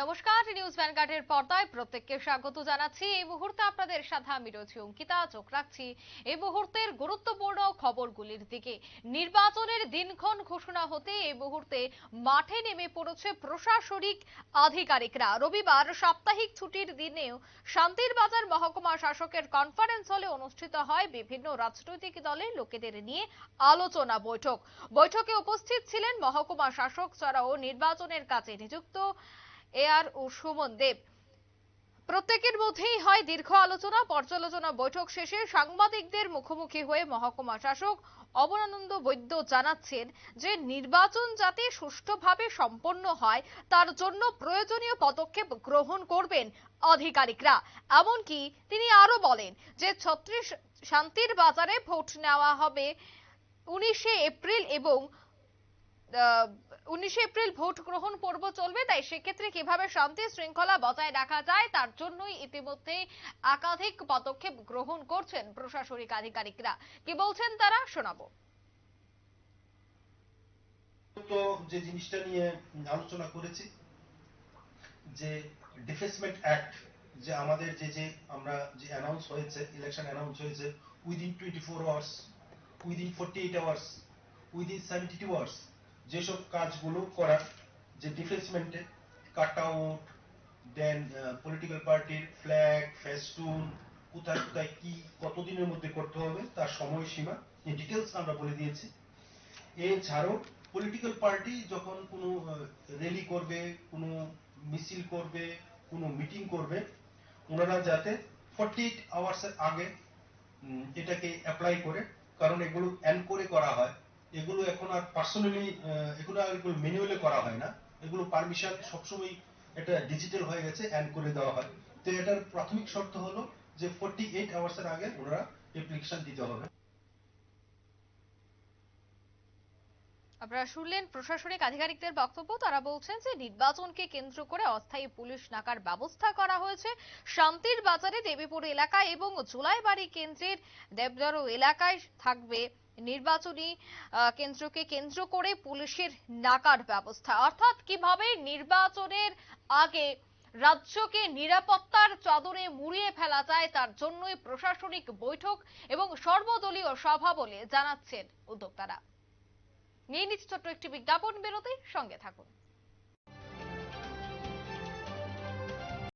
নমস্কার, নিউজ ভ্যানগার্ডের পর্দায় প্রত্যেককে স্বাগত জানাচ্ছি। এই মুহূর্তে আপনাদের সাথে আমি রয়েছি অঙ্কিতা, চোখ রাখছি। এই মুহূর্তের গুরুত্বপূর্ণ খবরগুলির দিকে। নির্বাচনের দিনক্ষণ ঘোষণা হতে এই মুহূর্তে মাঠে নেমে পড়েছে প্রশাসনিক আধিকারিকরা। রবিবার সাপ্তাহিক ছুটির দিনেও শান্তির বাজার মহকুমা শাসকের কনফারেন্স হলে অনুষ্ঠিত হয় বিভিন্ন রাজনৈতিক দলের লোকেদের নিয়ে আলোচনা বৈঠক। বৈঠকে উপস্থিত ছিলেন মহকুমা শাসক ছাড়াও নির্বাচনের কাজে নিযুক্ত এ আর ও সুমন দেব। প্রত্যেকের মধ্যেই হয় দীর্ঘ আলোচনা, পর্যালোচনা বৈঠক শেষে সাংবাদিকদের মুখোমুখি হয়ে মহকুমা শাসক অবনানন্দ বৈদ্য জানাচ্ছেন যে নির্বাচন যাতে সুষ্ঠুভাবে সম্পন্ন হয়, তার জন্য প্রয়োজনীয় পদক্ষেপ গ্রহণ করবেন আধিকারিকরা। এমনকি তিনি আরও বলেন যে ছত্রিশ শান্তির বাজারে ভোট নেওয়া হবে উনিশে এপ্রিল এবং উনিশে এপ্রিল ভোট গ্রহণ পর্ব চলবে, তাই সেক্ষেত্রে কীভাবে শান্তি শৃঙ্খলা বজায় রাখা যায় তার জন্যই ইতিমধ্যে একাধিক পদক্ষেপ গ্রহণ করছেন প্রশাসনিক আধিকারিকরা। কি বলছেন তারা? শোনাবো। তো যে জিনিসটা নিয়ে আলোচনা করেছি, যে ডিফেসমেন্ট অ্যাক্ট, যে আমাদের যে যে আমরা যে অ্যানাউন্স হয়েছে ইলেকশন অ্যানাউন্স হয়েছে within twenty four hours within forty eight hours within seventy two hours যেসব কাজগুলো করার যে ডিফেসমেন্টে কাট আউট দেন পলিটিক্যাল পার্টির ফ্ল্যাগ ফেস্টুন কোথায় কোথায় কি, কতদিনের মধ্যে করতে হবে, তার সময়সীমা এই ডিটেলস আমরা বলে দিয়েছি। এছাড়াও পলিটিক্যাল পার্টি যখন কোনো র্যালি করবে, কোনো মিছিল করবে, কোনো মিটিং করবে, ওনারা যাতে ফর্টি এইট আওয়ার্সের আগে এটাকে অ্যাপ্লাই করে, কারণ এগুলো অ্যান করে করা হয়। এগুলো এখন আর পার্সোনালি এগুলো আর এগুলো ম্যানুয়ালি করা হয় না। এগুলো পারমিশন সবসময় এটা ডিজিটাল হয়ে গেছে অ্যান করে দেওয়া হয়। তো এটার প্রাথমিক শর্ত হলো যে ফোরটি এইট আওয়ার্সের আগে ওনারা অ্যাপ্লিকেশন দিতে হবে। আপনারা শুনলেন প্রশাসনিক আধিকারিকদের বক্তব্য। তারা বলছেন যে, নির্বাচনকে কেন্দ্র করে অস্থায়ী পুলিশ নাকার ব্যবস্থা করা হয়েছে। শান্তির বাজারে দেবীপুর এলাকায় এবং জুলাইবাড়ি কেন্দ্রের দেবদারু এলাকায় থাকবে নির্বাচনী কেন্দ্রকে কেন্দ্র করে পুলিশের নাকার ব্যবস্থা। অর্থাৎ কীভাবে নির্বাচনের আগে রাজ্যকে নিরাপত্তার চাদরে মুড়িয়ে ফেলা যায় তার জন্যই প্রশাসনিক বৈঠক এবং সর্বদলীয় সভা বলে জানাচ্ছেন উদ্যোক্তারা। নিয়ে নিচ্ছে ছোট্ট একটি বিজ্ঞাপন বেরোতে সঙ্গে থাকুন।